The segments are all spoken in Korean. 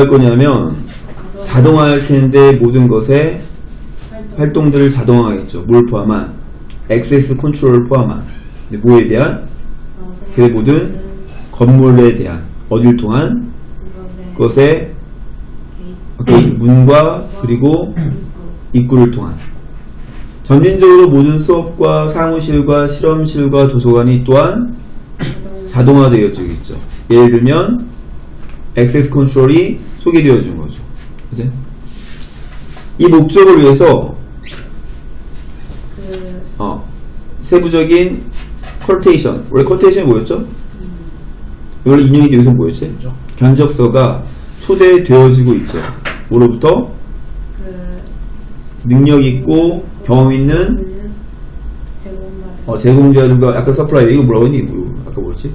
할 거냐면 자동화할 텐데 모든 것에 활동들을 자동화하겠죠. 뭘 포함한? 액세스 컨트롤을 포함한. 뭐에 대한? 그 모든 건물에 대한. 어딜 통한? 그것의 문과 그리고 입구를 통한. 점진적으로 모든 수업과 사무실과 실험실과 도서관이 또한 자동화되어지겠죠. 예를 들면 액세스 컨트롤이 소개되어 준 거죠. 이제 이 목적을 위해서 그 어, 세부적인 컬테이션 원래 컬테이션이 뭐였죠? 원래 인형이 여기서 뭐였지? 견적서가 초대되어지고 있죠. 뭐로부터 그 능력 있고 경험 있는 제공자들 어, 제공자들과 아까 서플라이 이거 뭐라고 했니? 뭐, 아까 뭐였지?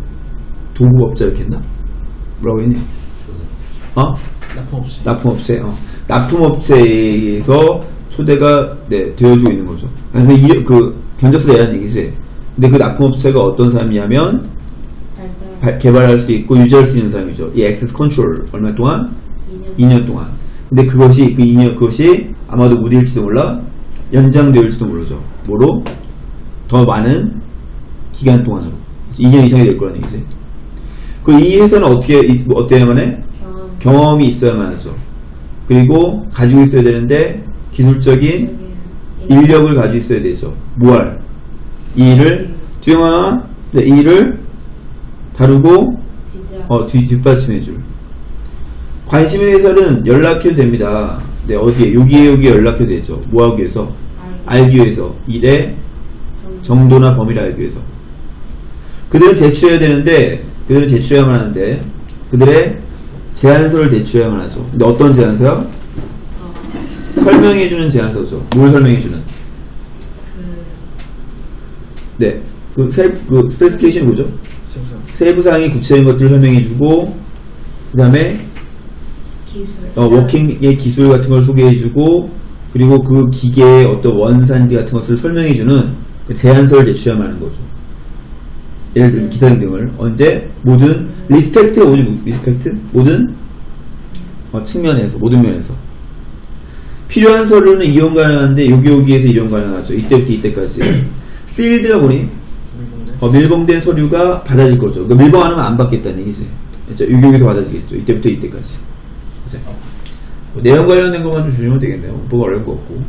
도구업자 이렇게 했나? 뭐라고 했니? 어? 납품없이 납품업체, 어. 납품업체에서 초대가 네, 되어주고 있는 거죠. 아니, 그, 이- 그 견적서 내라는 얘기지. 근데 그 납품업체가 어떤 사람이냐면 발- 개발할 수 있고 유지할 수 있는 사람이죠. 이 액세스 컨트롤 얼마 동안? 2년 2년 동안. 근데 그것이 그 2년 그것이 아마도 무딜지도 몰라 연장될지도 모르죠. 뭐로? 더 많은 기간 동안으로 2년 이상이 될 거라는 얘기지. 그 이 회사는 어떻게 어때야만 해? 경험 경험이 있어야만 하죠. 그리고 가지고 있어야 되는데 기술적인 인력을 가지고 있어야 되죠. 뭐할? 이 일을 주영아, 네, 이 일을 다루고 어, 뒤, 뒷받침해줄. 관심 있는 회사는 연락해도 됩니다. 네, 어디에? 여기에 여기에 연락해도 되죠. 뭐 하기 위해서? 알기 위해서. 일의 정도나 범위를 알기 위해서. 그들은 제출해야 되는데, 그들은 제출해야만 하는데, 그들의 제안서를 제출해야만 하죠. 근데 어떤 제안서야? 어, 설명해주는 제안서죠. 뭘 설명해주는? 그 네. 그 세, 그 스페시피케이션이 뭐죠? 세부사항이 구체적인 것들을 설명해주고, 그 다음에 기술 어, 워킹의 기술 같은 걸 소개해주고 그리고 그 기계의 어떤 원산지 같은 것을 설명해주는 그 제안서를 제출해야만 하는 거죠. 예를 들면 기타 등등을 언제 모든 리스펙트가 뭐지 리스펙트 모든 어, 측면에서 모든 면에서 필요한 서류는 이용 가능한데 여기 여기에서 이용 가능하죠. 이때부터 이때까지 필드가 뭐니 어, 밀봉된 서류가 받아질 거죠. 그러니까 밀봉 안 하면 안 받겠다는 얘기지. 그렇죠? 여기서 받아지겠죠. 이때부터 이때까지. 그죠? 뭐 내용 관련된 것만 좀 주시면 되겠네요. 뭐가 어려운 거 없고.